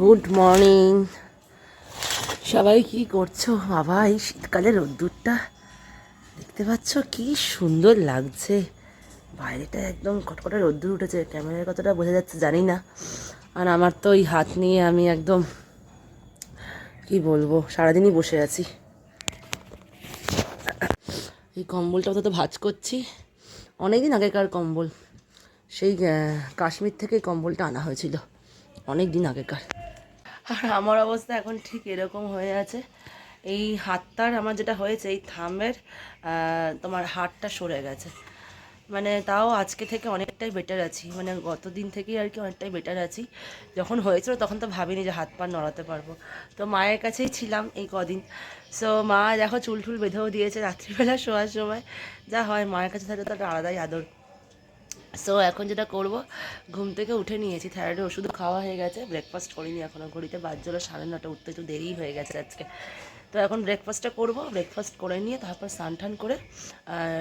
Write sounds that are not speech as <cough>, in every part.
Good morning সবাই কি করছ? বাবা, এই শীতকালের রোদ্দুরটা দেখতে পাচ্ছ কি সুন্দর লাগছে। বাইরেটা একদম কটকটে রোদ্দুর উঠেছে, ক্যামেরার কতটা বোঝা যাচ্ছে, জানি না। আর আমার তো ওই হাত নিয়ে আমি একদম কি বলব, সারাদিনই বসে আছি। এই কম্বলটা তো ভাজ করছি। অনেকদিন আগেকার কম্বল, সেই কাশ্মীর থেকে কম্বলটা আনা হয়েছিল। অনেক দিন আগেকার। আর আমার অবস্থা এখন ঠিক এরকম হয়ে আছে। এই হাতটার আমার যেটা হয়েছে, এই থামের তোমার হাড়টা সরে গেছে। মানে তাও আজকে থেকে অনেকটাই বেটার আছি। মানে গত দিন থেকেই আর কি অনেকটাই বেটার আছি। যখন হয়েছিল তখন তো ভাবিনি যে হাত পা নড়াতে পারব। তো মায়ের কাছেই ছিলাম এই কদিন। সো মা দেখো চুল টুল বেঁধেও দিয়েছে রাত্রিবেলা শোয়ার সময়। যা হয়, মায়ের কাছে থাকলে তো একটা আলাদাই আদর। সো এখন যেটা করব, ঘুম থেকে উঠে নিয়েছি থাইরয়েডের ওষুধ খাওয়া হয়ে গেছে ব্রেকফাস্ট করিনি এখনও ঘড়িতে বাজছিল সাড়ে নটা, উঠতে একটু দেরি হয়ে গেছে আজকে। তো এখন ব্রেকফাস্টটা করব ব্রেকফাস্ট করে নিয়ে তারপর স্নান টান করে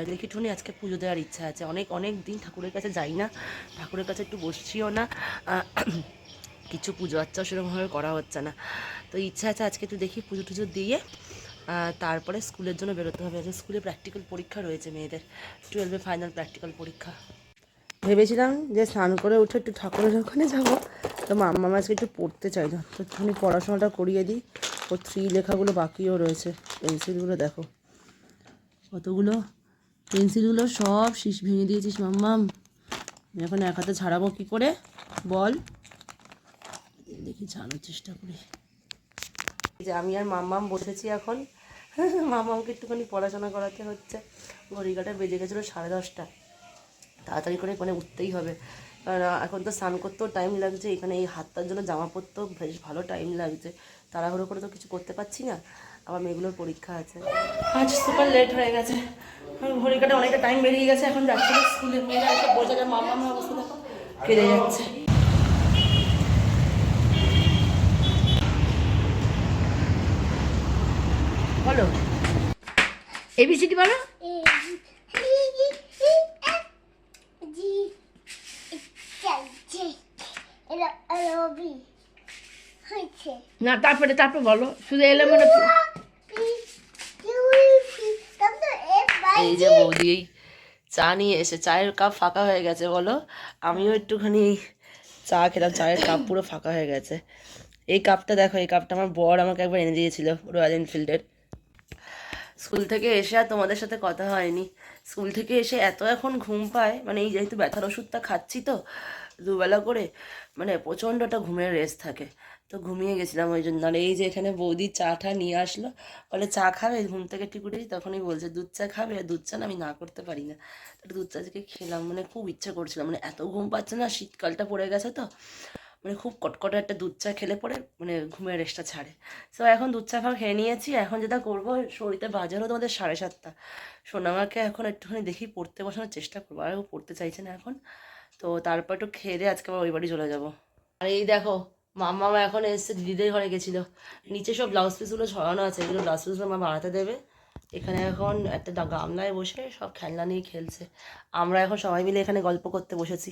দেখি টুনি আজকে পুজো দেওয়ার ইচ্ছা আছে। অনেক অনেক দিন ঠাকুরের কাছে যাই না, ঠাকুরের কাছে একটু বসছিও না কিছু পুজো আচ্চাও সেরকমভাবে করা হচ্ছে না। তো ইচ্ছা আছে আজকে একটু দেখি পুজো টুজো দিয়ে তারপরে স্কুলের জন্য বেরোতে হবে। আজকে স্কুলে প্র্যাকটিক্যাল পরীক্ষা রয়েছে মেয়েদের টুয়েলভে ফাইনাল প্র্যাকটিক্যাল পরীক্ষা। ভেবেছিলাম যে স্নান করে উঠে একটু ঠাকুরের ওখানে যাব। তো মাম্মা আজকে একটু পড়তে চাই না তো তুমি পড়াশোনাটা করিয়ে দিই। ও থ্রি লেখাগুলো বাকিও রয়েছে, পেন্সিলগুলো দেখো। কতগুলো? পেন্সিলগুলো সব শীষ ভেঙে দিয়েছিস মাম্মাম। এখন এক হাতে ছাড়াবো কী করে? বল। দেখি ছাড়ানোর চেষ্টা করি। যে আমি আর মাম্মাম বসেছি এখন। <laughs> মাম্মামকে একটুখানি পড়াশোনা করাতে হচ্ছে। ঘড়ি কাটা বেজে গেছিল সাড়ে দশটা তাড়াতাড়ি করে মানে উঠতেই হবে। কারণ এখন তো স্নান করতেও টাইম লাগছে এখানে এই হাতটার জন্য জামা পরতেও বেশ ভালো টাইম লাগছে। তাড়াহুড়ো করে তো কিছু করতে পারছি না আবার মেয়েগুলোর পরীক্ষা আছে। আজ সুপার লেট হয়ে গেছে। আমি ঘড়ি কাটা অনেকটা টাইম বেরিয়ে গেছে এখন যাচ্ছি স্কুলে মেয়েরা এসে বোঝা যায় মামা আমার অবস্থা দেখো কেঁদে যাচ্ছে। বলো। এবিসিডি বলো? না তারপরে তারপর বলো। শুধু এলে মানে এই যে বৌদি চা নিয়ে এসে চায়ের কাপ ফাঁকা হয়ে গেছে বলো। আমিও একটুখানি চা খেলাম চায়ের কাপ পুরো ফাঁকা হয়ে গেছে। এই কাপটা দেখো এই কাপটা আমার বর আমাকে একবার এনে দিয়েছিল রয়্যাল এনফিল্ডের স্কুল থেকে এসে আর তোমাদের সাথে কথা হয়নি। স্কুল থেকে এসে এত এখন ঘুম পায় মানে এই যেহেতু ব্যথার ওষুধটা খাচ্ছি তো দুবেলা করে মানে প্রচণ্ড একটা ঘুমের রেস্ট থাকে। তো ঘুমিয়ে গেছিলাম ওই জন্য। আর এই যে এখানে বৌদি চাটা নিয়ে আসলো, বলে চা খাবে? ঘুম থেকে উঠেছি, তখনই বলছে, দুধ চা খাবে? দুধ চা না আমি না করতে পারি না। দুধ চা থেকে খেলাম মানে খুব ইচ্ছা করছিলাম মানে এত ঘুম পাচ্ছে না, শীতকালটা পড়ে গেছে তো। মানে খুব কটকটে একটা দুধ চা খেলে পরে মানে ঘুমের রেস্টটা ছাড়ে। সো এখন দুধ চা ফা খেয়ে নিয়েছি। এখন যেটা করব শরীরতে বাজারও তোমাদের সাড়ে সাতটা। সোনামাকে এখন একটুখানি দেখি পড়তে বসানোর চেষ্টা করব। আর ও পড়তে চাইছে না এখন। তো তারপর একটু খেয়ে দিয়ে আজকে আবার ওই বাড়ি চলে যাব। আর এই দেখো, মাম্মা এখন এসছে, দিদিদের ঘরে গেছিল। নিচে সব ব্লাউজ পিসগুলো ছড়ানো আছে, এগুলো ব্লাউজ পিসগুলো মা বাড়াতে দেবে। এখানে এখন একটা গামলায় বসে সব খেলনা নিয়ে খেলছে। আমরা এখন সবাই মিলে এখানে গল্প করতে বসেছি।